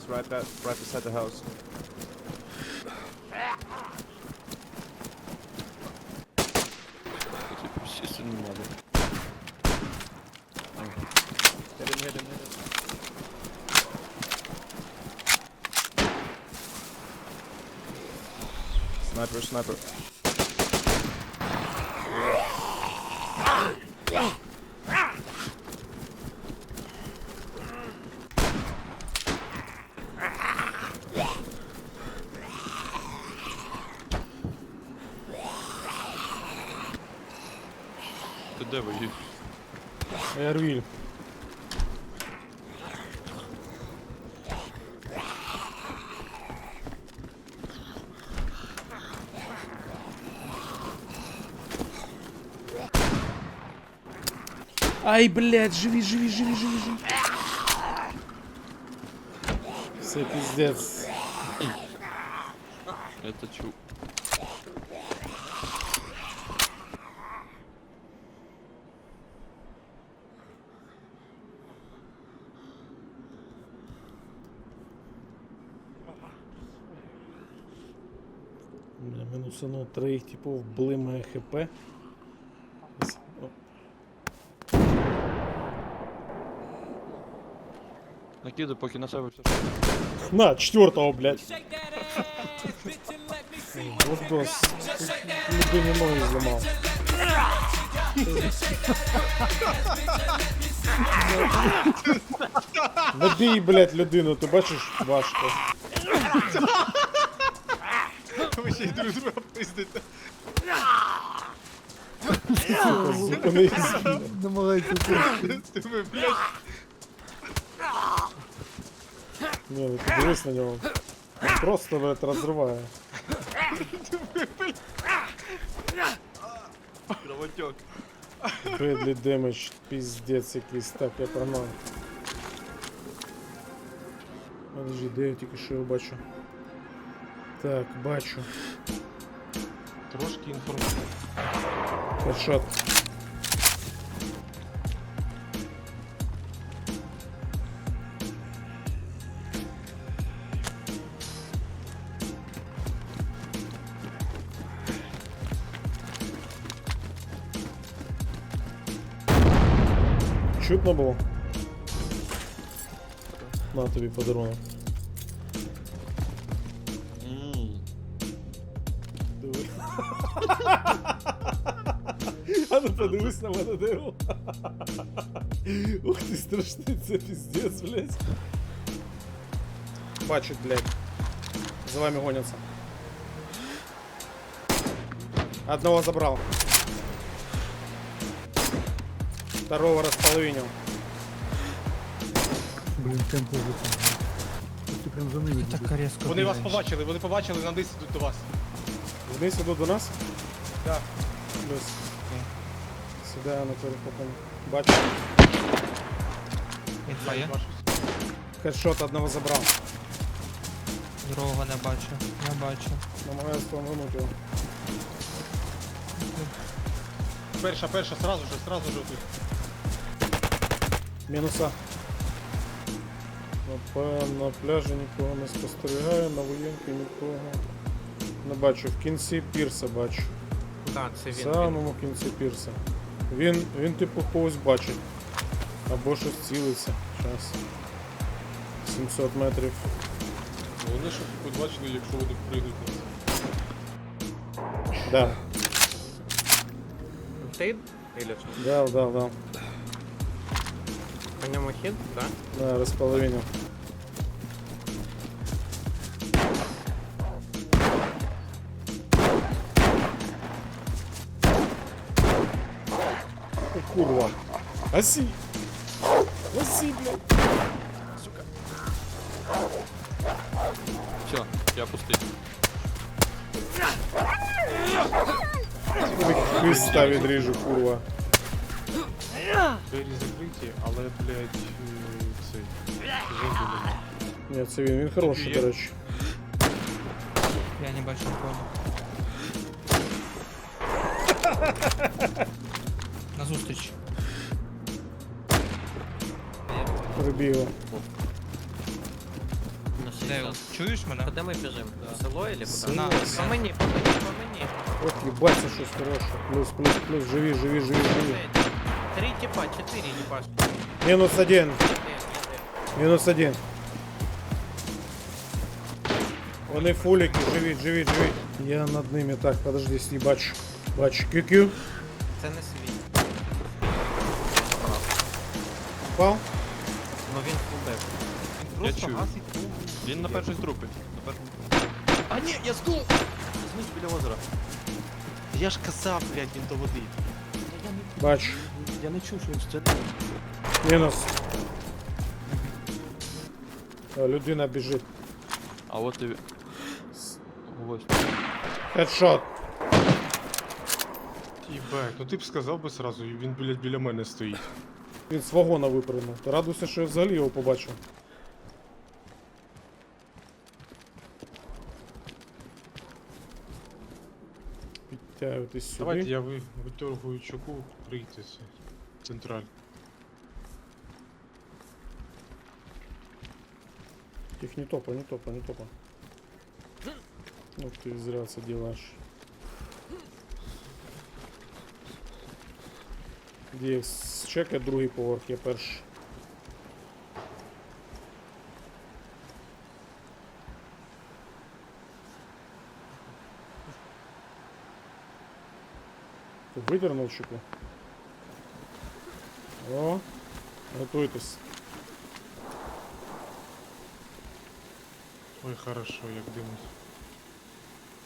He's right back, right beside the house. Mother. Sniper, sniper. Ти де воюєш? Ервіль. Ай, блядь, живи, живи, живи, живи, живи. Все пиздец. Это чу. Бля, минусанув троїх типов блимає хп. Ось, о, Накидай, поки на себе все. На, четвертого, блядь. Гордос. Людині ноги зламав. Не бій, блядь, людину, ти бачиш, важко. Ви ще й друг друга пиздите. Сука, зупинись. Намагається Ти ви, блядь. Ні, ну ти дивись на нього. Він Просто, блядь, розриває. Кровотек. Бедлі демедж, піздець якийсь. Так, я погнав. Подожди, де я тільки що його бачу? Так, бачу. Трошки інформації. Хедшот. Чутно було? На тобі подарунок. на мене дерево. Ух ти, страшний, це піздець, блядь. Бачать, блядь. За вами гонятся. Одного забрал. Второго располовинил. Блін, темпо витягнув. Ти прям за ними. Так резко. Вони вас бігаєш. побачили, вони побачили, на низ ідуть до вас. Вниз идут до нас? Да. Плюс. Сюда на перехопом. Бачу. Інфа є? Хедшот одного забрал. Другого не бачу. Не бачу. Намагаюсь помогнуть его. Перша, перша, сразу же, сразу же тут. Мінуса. На пляжі нікого не спостерігаю, на воєнки нікого. Не бачу, в кінці пірса бачу. Так, це В самому кінці пірса. Він, він типу когось бачить. Або щось цілиться. Час. 700 метрів. Вони щоб побачили, якщо вони прийдуть нас. Да, Ты или что? дав, дав, дав. По нему хит, да? Да, розполовинив. Оси! Оси, блядь! Все, я пустий. Христа відріжу, курва. Двері закриті, але, блядь, е, цей. Зомбі нема. Ні, це він, він хороший, Є. до речі. Я не бачу нікого. Назустріч. Прибігла. Дейл, чуєш мене? Куди ми біжимо? В село или куди? На, По мені, по мені, по мені. Ох, ебать, це щось хороше. Плюс, плюс, плюс, живі, живі, живі, живі. Три типа, чотири ебашки. Мінус один, Де, де? мінус один. Вони фуліки, живіть, живіть, живіть. Я над ними так, подожди, стій, бачу. Бачу, кю-кю. Це не свій. Впав? Ну він фулдеп. Я чую. Він на першій трупі. На першому. А ні, я здув! Знизу біля озера. Я ж казав, блядь, він до води. Я не, Бачу. я не чув, що він стріляє. Мінус. О, людина біжить. А от і... Ось. Хедшот. Їбать, ну ти б сказав би сразу, і він, блядь, біля мене стоїть. Він з вагона випрыгнув. Радуйся, що я взагалі його побачив. Підтягуйтесь сюди. Давайте я ви, витягую чоку, прийти це. Централь. Их не топа, не топа, не топа. Ну ты зря це делаешь. Дієк, чекай другий поверх, я перший. Видернув чеку? О, готуйтесь. Ой, хорошо, як димось.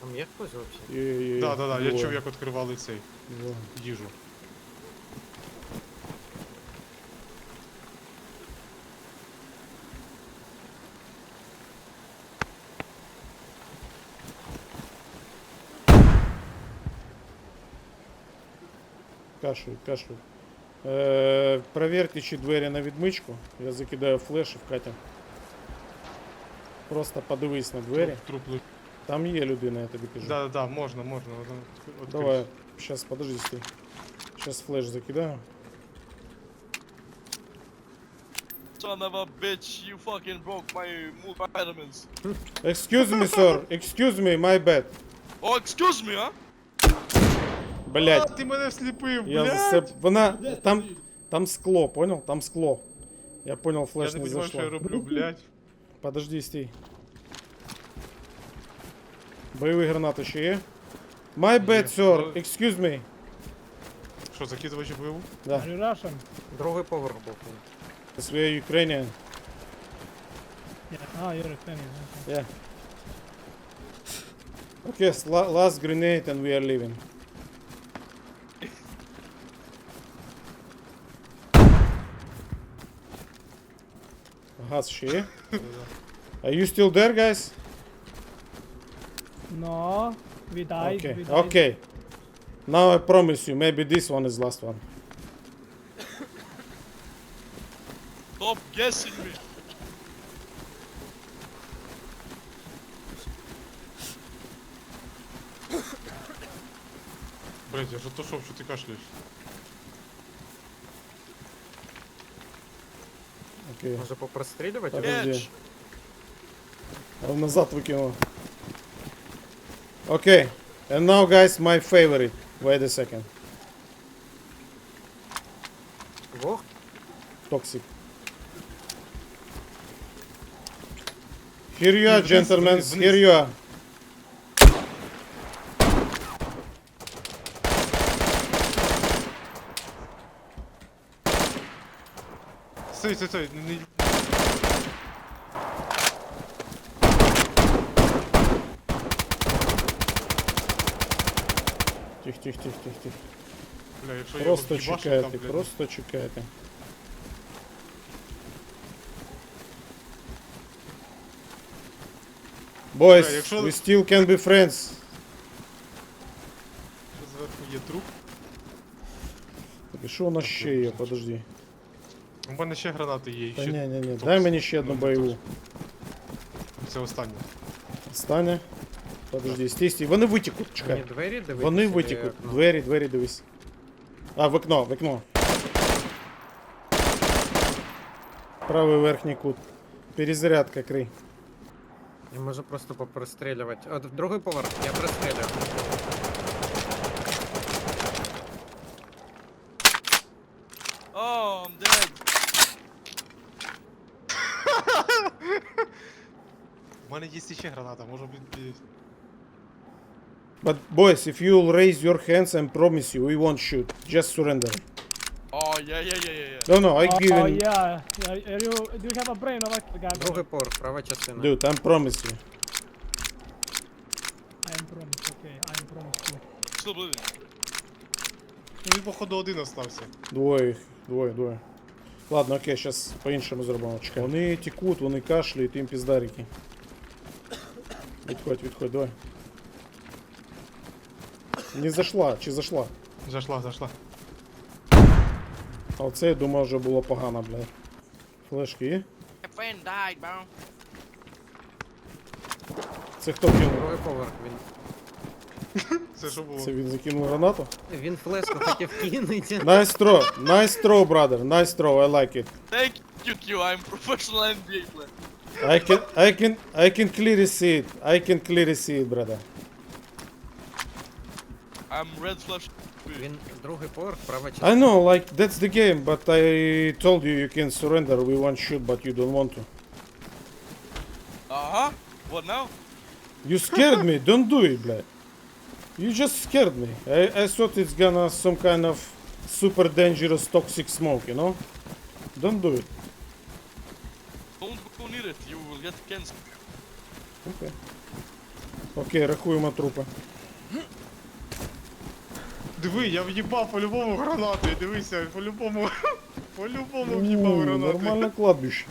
Там є хтось взагалі? Є-є-є, Да, да, да, я чув, як відкривали цей Да. їжу. Кашлю, кашлю. Е, проверьте, чи двері на відмичку. Я закидаю флеш і вкатим. Просто подивись на двері. Труп, труп. Там є людина, я тобі кажу. Да, да, да, можна, можна. воно відкри- відкрити. Давай, сейчас, подожди, стой. Сейчас флеш закидаю. Son of a bitch, you fucking broke my vitamins. Excuse me, sir. Excuse me, my bad. Oh, excuse me, huh? Блять, А, ти мене сліпив, я блядь! засеп... Вона... Там... Там скло, понял? Там скло. Я понял, Я флеш не не розумію, що я роблю, блядь. Подожди, стій. Бойові гранати ще є? My bad, sir. Ну- Excuse me. Що, закидувачі бойову? Да. Are you Russian? Другий поверх був. Yes, we are Ukrainian. Yeah. Ah, you're Ukrainian. Okay. Yeah. Okay, last grenade and we are leaving. Газ ще є? Are you still there, guys? No, we died. Okay, We died. okay. Now I promise you, maybe this one is last one. Stop guessing me. Блядь, я ж то що, що ти Окей. Може попрострілювати? Так. Подожди. Bitch. А назад викинув. Okay. And now, guys, my favorite. Wait a second. Вох? Toxic. Here you are, Вниз, gentlemen. вниз, вниз. Here you are. Стой, стой, стой, не... Тихо, тихо, тихо, тихо, тихо. Бля, якщо Просто я його в'їбашу, чекайте, там, блядь, просто чекайте. Boys, Бля, якщо- we still can be friends. що зверху є труп. Так, і що у нас ще є? Подожди. У мене ще гранати є, Та ще... ні, ні, ні. Дай мені ще одну Ну, бойову. Це останнє. Стане. Подожди, стій, стій. Вони витікуть, Мені чекай. двері дивитися? Вони чи витікуть. вікно? Двері, двері дивись. А, в окно, в окно. Правий верхній кут. Перезарядка крий. Я можу просто попристрілювати. От другий поверх, я пристрілюю. О, I'm dead. У мене є ще граната, може бути. But boys, if you'll raise your hands, I promise you, we won't shoot. Just surrender. Oh, yeah, yeah, yeah, yeah, yeah. No, no, I Oh, give oh yeah. yeah. Are you, do you have a brain of a guy? Другий поверх, права частина. Dude, I promise you. I am promised, okay. I am promised you. Still bleeding. Ну він походу один остався. Двоє їх, двоє, двоє. Ладно, окей, зараз по-іншому зробимо. Чекай. Вони текуть, вони кашляють, їм піздарики. Відходь, відходь, давай. Не зайшла, чи зайшла? Зайшла, зайшла. А оце я думав вже було погано, блядь. Флешки є? Friend died, bro. Це хто кинув? Другий поверх. Він, Це що було? Це він закинув гранату? він флешку хотів кинути. Nice throw, nice throw, brother, nice throw, I like it. Thank you, I'm professional NBA player. I can, I can, I can clearly see it. I can clearly see it, brother. I'm red flash. Він другий поверх, права частина. I know, like that's the game, but I told you you can surrender. We want shoot, but you don't want to. Uh-huh. What now? You scared me. Don't do it, блядь. You just scared me. I, I thought it's gonna some kind of super dangerous toxic smoke, you know? Don't do it. Don't go near it. You will get cancer. Окей. Окей, рахуємо трупи. Диви, я в'їбав по-любому гранатою, дивися, по-любому. По-любому в'їбав У, гранатою. Нормальне кладбище.